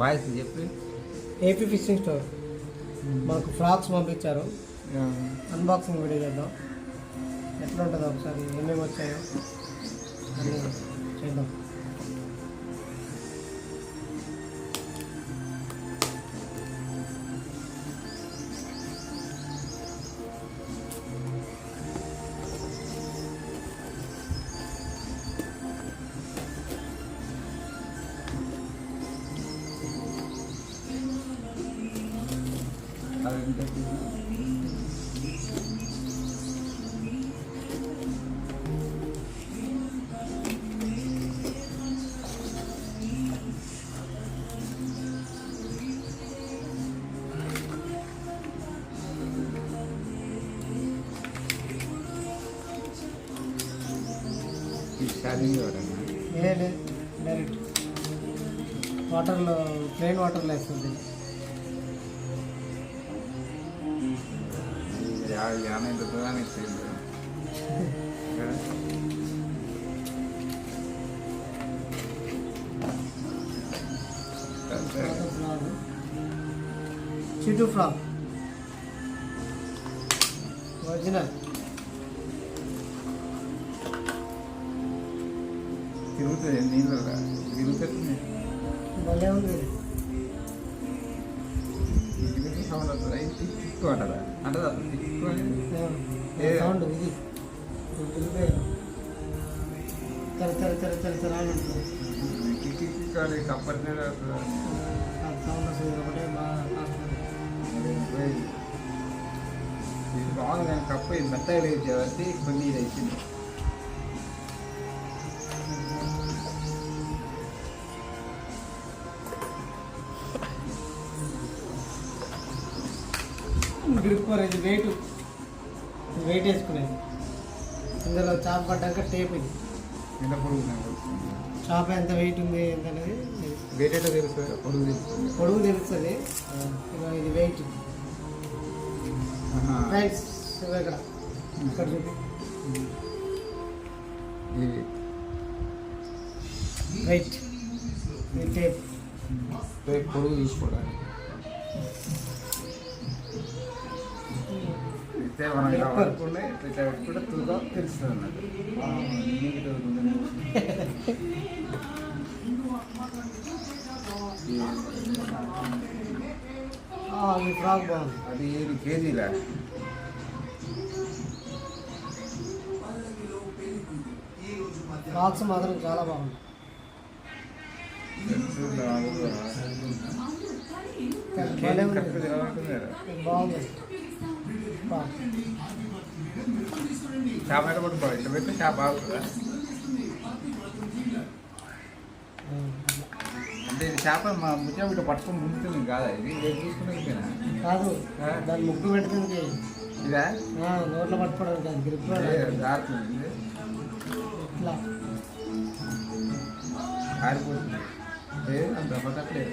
Voice చెప్పి. AP fishing store మాకు ఫ్రాక్స్ పంపించారు. అన్బాక్సింగ్ వీడియో చేద్దాం. ఎట్లా ఉంటుందో ఒకసారి ఏమేమి డైరెక్ట్. వాటర్లో ప్లెయిన్ వాటర్లో వేస్తుంది. యాభై ఎంత దూరానికి ఇచ్చింది చిటు ఫ్రాక్ ఒరిజినల్ తిరుగుతుంది నీళ్ళు తిరుగుతుంది భలే ఉంది తిరుగుతుంది సౌండ్ వస్తుంది ఇది తిక్కు అంటదా అంటదా తిక్కు అనేది ఏ- సౌండ్ ఇది తిరిగితే తెర తెర తెర తెర తెర అని ఉంటుంది కిక్కి కిక్కు అని కప్పటినే వస్తుంది ఆ సౌండ్ వస్తుంది ఒకటే బాగా కాస్తుంది ఇది బాగుంది కానీ కప్పు ఇది మెత్తగా లేదు కాబట్టి కొన్ని ఇది వచ్చింది గ్రిప్ ఇది వెయిట్ వెయిట్ వేసుకునేది. ఇందులో చాప్ పడ్డాక టేప్ ఇది. ఎంత పొడుగు చాప్ ఎంత వెయిట్ ఉంది ఎంత అనేది ఇది. వేరేటో తెలుస్తుంది? పొడుగు తెలుస్తుంది. పొడుగు తెలుస్తుంది. ఇది వెయిట్ ఇక్కడ. ఇక్కడ చూపి. వెయిట్ టేప్ పొడుగు చూసుకోవడానికి అయితే మనం ఇలా. పడుకుంటే ఇట్లా పెట్టుకుంటే తుగా తెలుస్తుంది అన్నట్టు అది ఏడు కేజీలా? ఫ్రాక్స్ మాత్రం చాలా బాగుంది. బాగుంది. చేప అయితే పట్టుకోవాలి ఇట్లా పెడితే చేప ఆగుతుందా? అంటే ఇది చేప మా ముత్యం ఇట్లా పట్టుకొని ముందుతుంది కాదా? ఇది చూసుకునే కాదు. దాన్ని ముగ్గు పెట్టుకుంది ఇదా? నోట్లో పట్టుకోవడానికి అది గ్రిప్ జారుతుంది. ఇట్లా. ఆరిపోతుంది. అంత పట్టట్లేదు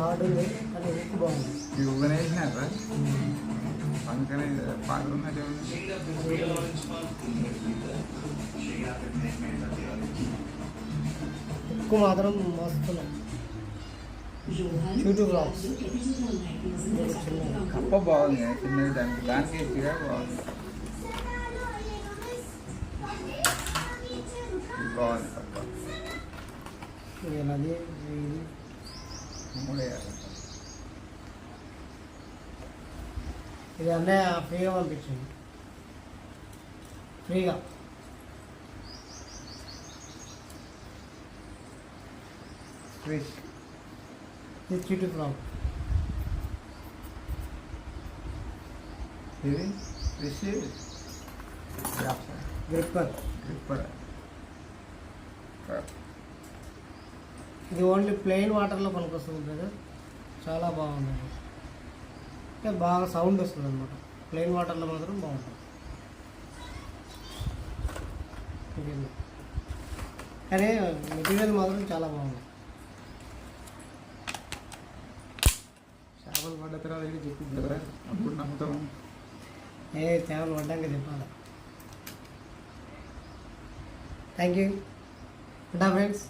హార్డ్ ఉంది కానీ లుక్ బాగుంది. వేసినారా? పక్కనే పాత్ర ఉన్నట్టే ఎక్కువ మాత్రం మస్తున్నాయి షూటు బ్లాక్స్ కప్ప బాగుంది. చిన్నది దానికి. దానికి ఎత్తిగా బాగుంది. బాగుంది కప్ప. ఇది? మూడే ఇది అన్నయ్య ఫ్రీగా పంపించింది ఫ్రీగా ఫిష్ ఇది చిట్టు ఫ్రామ్ ఇది ఫిష్ గ్రిప్పర్ గ్రిప్పర్ ఇది ఓన్లీ ప్లెయిన్ వాటర్లో పనికొస్తుంది బ్రదర్ చాలా బాగుంది అంటే బాగా సౌండ్ వస్తుంది అనమాట ప్లెయిన్ వాటర్లో మాత్రం బాగుంటుంది. కానీ మెటీరియల్ మాత్రం చాలా బాగుంది. చేపలు పడ్డ తర్వాత చెప్పింది కదా. అప్పుడు నమ్ముతాం. ఏ చేపలు పడ్డాక చెప్పాలి. థ్యాంక్ యూ ఉంటా ఫ్రెండ్స్